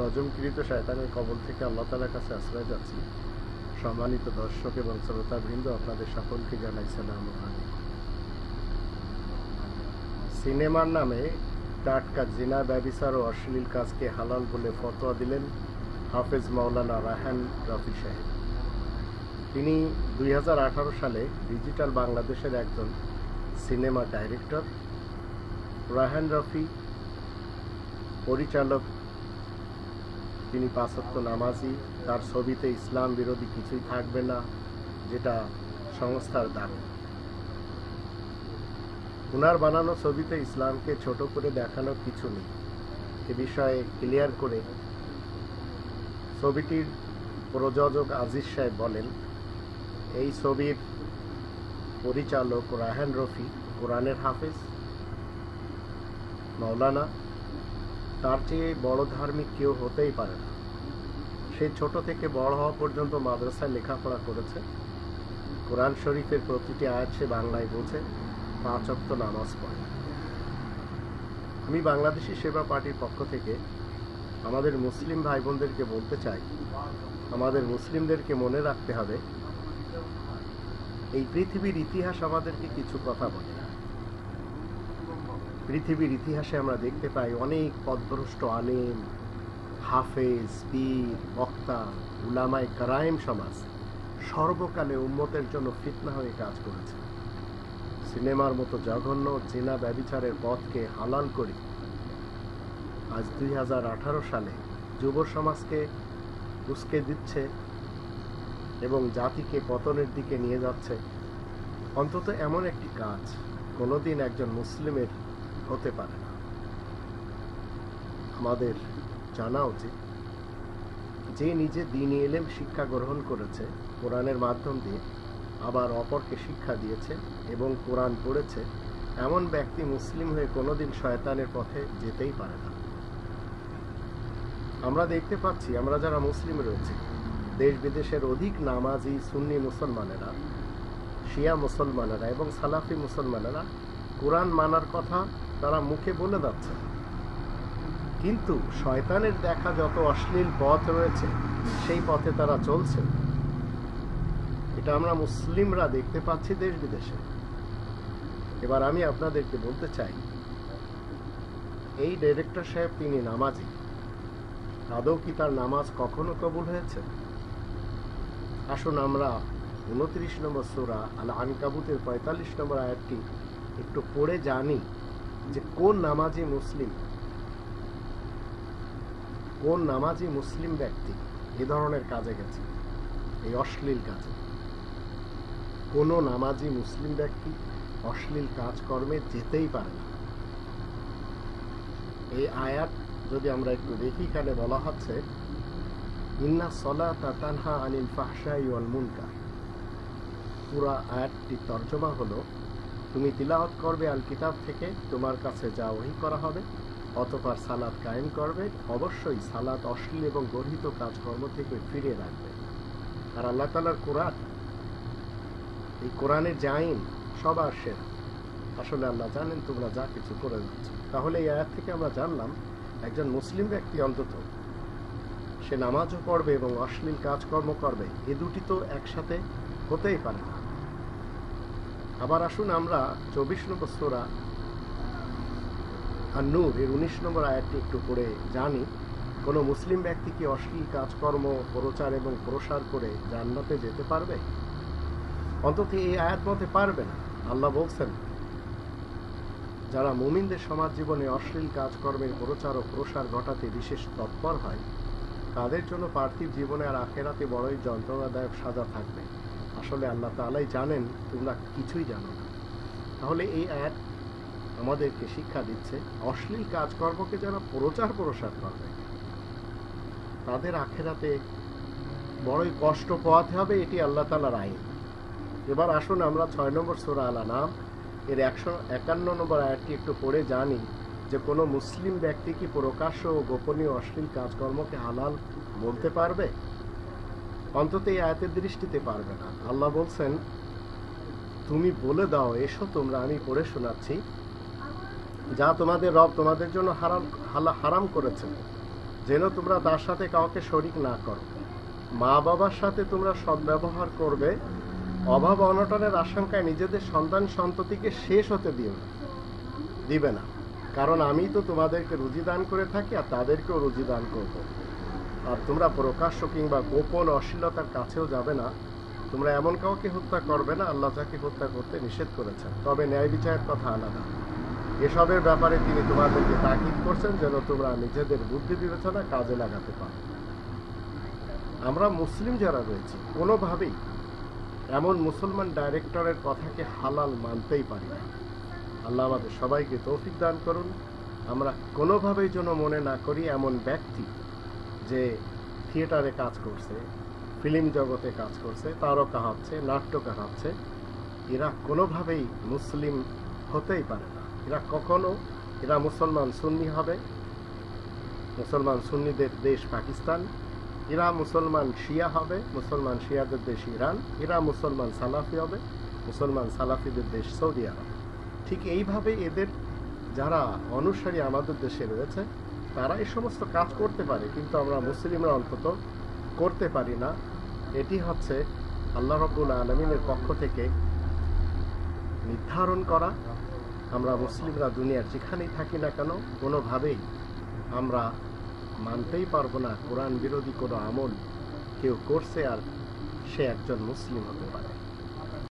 রজমকৃত শয়তানের কবল থেকে আল্লাহ তালার কাছে আশ্রয় যাচ্ছি। সম্মানিত দর্শক এবং শ্রোতাবৃন্দ, আপনাদের সকলকে জানাই সালাম সিনেমার নামে টাটকা জিনা ব্যবিচার ও অশ্লীল কাজকে হালাল বলে ফতোয়া দিলেন হাফেজ মাওলানা রাহান রফি সাহেব। তিনি দুই হাজার আঠারো সালে ডিজিটাল বাংলাদেশের একজন সিনেমা ডাইরেক্টর, রাহান রফি পরিচালক তিনি পাঁচত্ব নামাজি, তার ছবিতে ইসলাম বিরোধী কিছুই থাকবে না, যেটা সংস্থার দাবি। উনার বানানো ছবিতে ইসলামকে ছোট করে দেখানোর কিছু নেই। এ বিষয়ে ক্লিয়ার করে ছবিটির প্রযোজক আজিজ সাহেব বলেন, এই ছবির পরিচালক রাহেন রফি, কোরআনের হাফেজ, মাওলানা তার চেয়ে বড় ধার্মিক কেউ হতেই পারে না। সে ছোট থেকে বড় হওয়া পর্যন্ত মাদ্রাসায় লেখাপড়া করেছে। কোরআন শরীফের প্রতিটি আয়াত সে বাংলায় বোঝে, পাঁচ অক্ত নামাজ পড়ে। আমি বাংলাদেশি সেবা পার্টির পক্ষ থেকে আমাদের মুসলিম ভাই বোনদেরকে বলতে চাই, আমাদের মুসলিমদেরকে মনে রাখতে হবে, এই পৃথিবীর ইতিহাস আমাদেরকে কিছু কথা বলে। পৃথিবীর ইতিহাসে আমরা দেখতে পাই অনেক পদভ্রষ্ট আলেম, হাফেজ, পীর, বক্তা, উলামায় কারায়েম সমাজ সর্বকালে উম্মতের জন্য ফিতনা হয়ে কাজ করেছে। সিনেমার মতো জঘন্য জেনা ব্যবিচারের পথকে হালাল করে আজ দুই হাজার আঠারো সালে যুব সমাজকে উস্কে দিচ্ছে এবং জাতিকে পতনের দিকে নিয়ে যাচ্ছে। অন্তত এমন একটি কাজ কোনোদিন একজন মুসলিমের হতে পারে না। আমাদের জানা উচিত, যে নিজে দিন এলেম শিক্ষা গ্রহণ করেছে, কোরআনের মাধ্যম দিয়ে আবার অপরকে শিক্ষা দিয়েছে এবং কোরআন পড়েছে, এমন ব্যক্তি মুসলিম হয়ে কোনোদিন শয়তানের পথে যেতেই পারে না। আমরা দেখতে পাচ্ছি, আমরা যারা মুসলিম রয়েছে, দেশ বিদেশের অধিক নামাজি সুন্নি মুসলমানেরা, শিয়া মুসলমানেরা এবং সালাফি মুসলমানেরা কোরআন মানার কথা তারা মুখে বলে যাচ্ছে। কিন্তু শয়তানের দেখা যত অশ্লীল পথ রয়েছে, সেই পথে তারা চলছে। এটা আমরা মুসলিমরা দেখতে পাচ্ছি দেশ বিদেশে। এবার আমি আপনাদেরকে বলতে চাই, এই ডাইরেক্টর সাহেব তিনি নামাজি। আদৌ কি তার নামাজ কখনো কবুল হয়েছে? আসুন আমরা উনত্রিশ নম্বর সোরা আল আনকাবুতের পঁয়তাল্লিশ নম্বর আয়াতটি একটু পড়ে জানি। যে কোন নামাজি মুসলিম, কোন নামাজি মুসলিম ব্যক্তি এ ধরনের কাজে গেছে, এই অশ্লীল কাজে? কোন নামাজি মুসলিম ব্যক্তি অশ্লীল কাজকর্মে যেতেই পারে না। এই আয়াত যদি আমরা একটু দেখি, এখানে বলা হচ্ছে, ইন্না সলা তানহা আনিল ওয়াল মুনকার। পুরা আয়াতটি তর্জমা হলো তুমি তিলাওয়াত করবে আল কিতাব থেকে, তোমার কাছে যা ওহি করা হবে, অতপর সালাদ কায়েম করবে, অবশ্যই সালাদ অশ্লীল এবং গর্হিত কাজকর্ম থেকে ফিরিয়ে রাখবে। আর আল্লাহ তালার কোরআন, এই কোরআনের যে আইন সবার সেরা আসলে আল্লাহ জানেন তোমরা যা কিছু করে যাচ্ছ। তাহলে এই আয়াত থেকে আমরা জানলাম, একজন মুসলিম ব্যক্তি অন্তত, সে নামাজও পড়বে এবং অশ্লীল কাজকর্ম করবে, এ দুটি তো একসাথে হতেই পারে না। আবার আসুন আমরা চব্বিশ নম্বর সোরা আর নূর এর উনিশ নম্বর আয়াতটি একটু পড়ে জানি। কোনো মুসলিম ব্যক্তি কি অশ্লীল কাজকর্ম, প্রচার এবং প্রসার করে জান্নাতে যেতে পারবে? অন্তত এই আয়াত মতে পারবে না। আল্লাহ বলছেন, যারা মুমিনদের সমাজ জীবনে অশ্লীল কাজকর্মের প্রচার ও প্রসার ঘটাতে বিশেষ তৎপর হয়, তাদের জন্য পার্থিব জীবনে আর আখেরাতে বড়ই যন্ত্রণাদায়ক সাজা থাকবে। আসলে আল্লাহ তালাই জানেন, তোমরা কিছুই জানো না। তাহলে এই আয়াত আমাদেরকে শিক্ষা দিচ্ছে, অশ্লীল কাজকর্মকে যারা প্রচার প্রসার করবে তাদের আখেরাতে বড়ই কষ্ট পোয়াতে হবে, এটি আল্লাহ তালার আইন। এবার আসুন আমরা ছয় নম্বর সোরা আলা নাম এর একশো একান্ন নম্বর আয়াতটি একটু পড়ে জানি, যে কোনো মুসলিম ব্যক্তি কি প্রকাশ্য ও গোপনীয় অশ্লীল কাজকর্মকে হালাল বলতে পারবে? অন্তত এই আয়াতের দৃষ্টিতে পারবে না। আল্লাহ বলছেন, তুমি বলে দাও, এসো তোমরা, আমি পড়ে শোনাচ্ছি। যা তোমাদের রব তোমাদের জন্য হারাম, হালা, হারাম করেছেন যেন তোমরা তার সাথে কাউকে শরিক না করো। মা বাবার সাথে তোমরা সদ্ব্যবহার করবে। অভাব অনটনের আশঙ্কায় নিজেদের সন্তান সন্ততিকে শেষ হতে দিও না, দিবে না। কারণ আমি তো তোমাদেরকে রুজি দান করে থাকি আর তাদেরকেও রুজি দান করব। আর তোমরা প্রকাশ্য কিংবা গোপন অশ্লীলতার কাছেও যাবে না। তোমরা এমন কাউকে হত্যা করবে না, আল্লাহ যাকে হত্যা করতে নিষেধ করেছেন। তবে ন্যায় বিচারের কথা আলাদা। এসবের ব্যাপারে তিনি তোমাদেরকে তাকিদ করছেন যেন তোমরা নিজেদের বুদ্ধি বিবেচনা কাজে লাগাতে পারো। আমরা মুসলিম যারা রয়েছি, কোনোভাবেই এমন মুসলমান ডাইরেক্টরের কথাকে হালাল মানতেই পারি না। আল্লাহ আমাদের সবাইকে তৌফিক দান করুন। আমরা কোনোভাবেই যেন মনে না করি এমন ব্যক্তি যে থিয়েটারে কাজ করছে, ফিল্ম জগতে কাজ করছে, তারকা হচ্ছে নাট্যকার হচ্ছে এরা কোনোভাবেই মুসলিম হতেই পারে না। এরা কখনো, এরা মুসলমান সুন্নি হবে, মুসলমান সুন্নিদের দেশ পাকিস্তান, এরা মুসলমান শিয়া হবে, মুসলমান শিয়াদের দেশ ইরান, এরা মুসলমান সালাফি হবে, মুসলমান সালাফিদের দেশ সৌদি আরব। ঠিক এইভাবে এদের যারা অনুসারী আমাদের দেশে রয়েছে তারা এই সমস্ত কাজ করতে পারে, কিন্তু আমরা মুসলিমরা অন্তত করতে পারি না। এটি হচ্ছে আল্লাহ রব্বুল আলমিনের পক্ষ থেকে নির্ধারণ করা। আমরা মুসলিমরা দুনিয়ার যেখানেই থাকি না কেন, কোনোভাবেই আমরা মানতেই পারব না কোরআন বিরোধী কোনো আমল কেউ করছে আর সে একজন মুসলিম হতে পারে।